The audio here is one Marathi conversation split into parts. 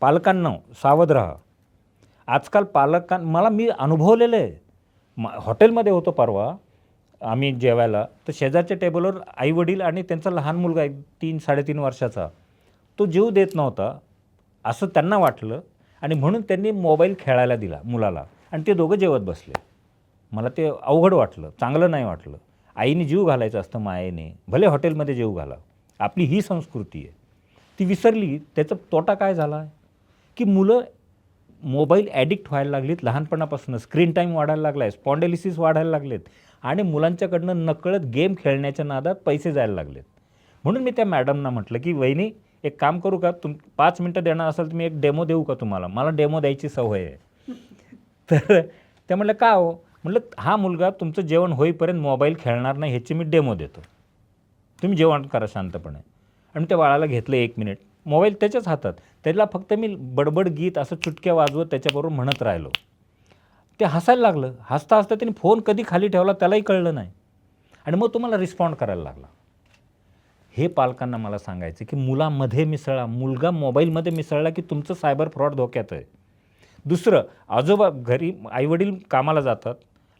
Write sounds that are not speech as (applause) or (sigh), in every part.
पालकांना सावध राहा. आजकाल पालकां मला मी अनुभवलेलं आहे. म हॉटेलमध्ये होतो परवा आम्ही जेवायला तर शेजारच्या टेबलवर आईवडील आणि त्यांचा लहान मुलगा एक तीन साडेतीन वर्षाचा तो जीव देत नव्हता. असं त्यांना वाटलं आणि म्हणून त्यांनी मोबाईल खेळायला दिला मुलाला. आणि ते दोघं जेवत बसले. मला ते अवघड वाटलं चांगलं नाही वाटलं. आईने जीव घालायचं असतं मायेने. भले हॉटेलमध्ये जीव घाला. आपली ही संस्कृती आहे. ती विसरली त्याचा तोटा काय झाला? आहे की मुलं मोबाईल ॲडिक्ट व्हायला लागलीत. लहानपणापासून स्क्रीन टाईम वाढायला लागला आहे स्पॉन्डेलिसिस वाढायला लागलेत आणि मुलांच्याकडनं नकळत गेम खेळण्याच्या नादात पैसे जायला लागलेत. म्हणून मी त्या मॅडमना म्हटलं की वहिनी एक काम करू का? तुम पाच मिनटं देणार असाल तर मी एक डेमो देऊ का तुम्हाला? मला डेमो द्यायची सवय आहे. (laughs) तर त्या म्हटलं का हो? म्हटलं हा मुलगा तुमचं जेवण होईपर्यंत मोबाईल खेळणार नाही ह्याची मी डेमो देतो. तुम्ही जेवण करा शांतपणे. आणि त्या बाळाला घेतलं एक मिनिट. मोबाईल त्याच्याच हातात. त्याला फक्त मी बडबड गीत असं चुटक्या वाजवत त्याच्याबरोबर म्हणत राहिलो. ते हसायला लागलं. हसता हसता त्याने फोन कधी खाली ठेवला त्यालाही कळलं नाही. आणि मग तुम्हाला रिस्पॉन्ड करायला लागला. हे पालकांना मला सांगायचं की मुलामध्ये मिसळा. मुलगा मोबाईलमध्ये मिसळला की तुमचं सायबर फ्रॉड धोक्यात आहे. दुसरं आजोबा घरी आईवडील कामाला जातात.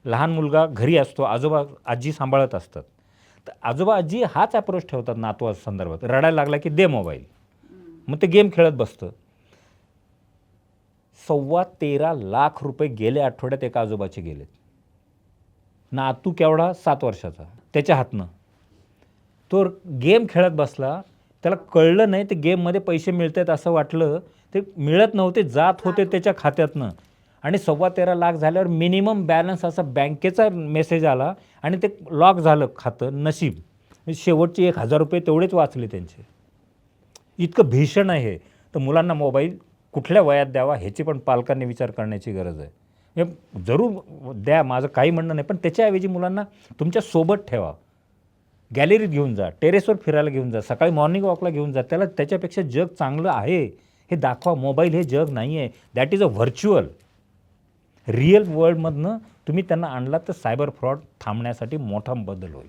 लहान मुलगा घरी असतो. आजोबा आजी सांभाळत असतात. तर आजोबा आजी हाच अप्रोच ठेवतात नातवा संदर्भात. रडायला लागला की दे मोबाईल. मग ते गेम खेळत बसतं. सव्वा तेरा लाख रुपये गेल्या आठवड्यात एका आजोबाचे गेलेत. नातू केवढा? सात वर्षाचा. त्याच्या हातनं. तो गेम खेळत बसला. त्याला कळलं नाही ते गेममध्ये पैसे मिळत आहेत असं वाटलं. ते मिळत नव्हते जात होते त्याच्या खात्यातनं. आणि सव्वा तेरा लाख झाल्यावर मिनिमम बॅलन्स असा बँकेचा मेसेज आला आणि ते लॉक झालं खातं नशीब. शेवटचे एक हजार रुपये तेवढेच वाचले त्यांचे. इतकं भीषण आहे तर मुलांना मोबाईल कुठल्या वयात द्यावा ह्याची पण पालकांनी विचार करण्याची गरज आहे. हे जरूर द्या माझं काही म्हणणं नाही पण त्याच्याऐवजी मुलांना तुमच्यासोबत ठेवा. गॅलरीत घेऊन जा टेरेसवर फिरायला घेऊन जा सकाळी मॉर्निंग वॉकला घेऊन जा त्याला त्याच्यापेक्षा जग चांगलं आहे. हे दाखवा मोबाईल हे जग नाही आहे. That is a virtual real वर्ल्डमधनं तुम्ही त्यांना आणलात तर सायबर फ्रॉड थांबण्यासाठी मोठा बदल होईल.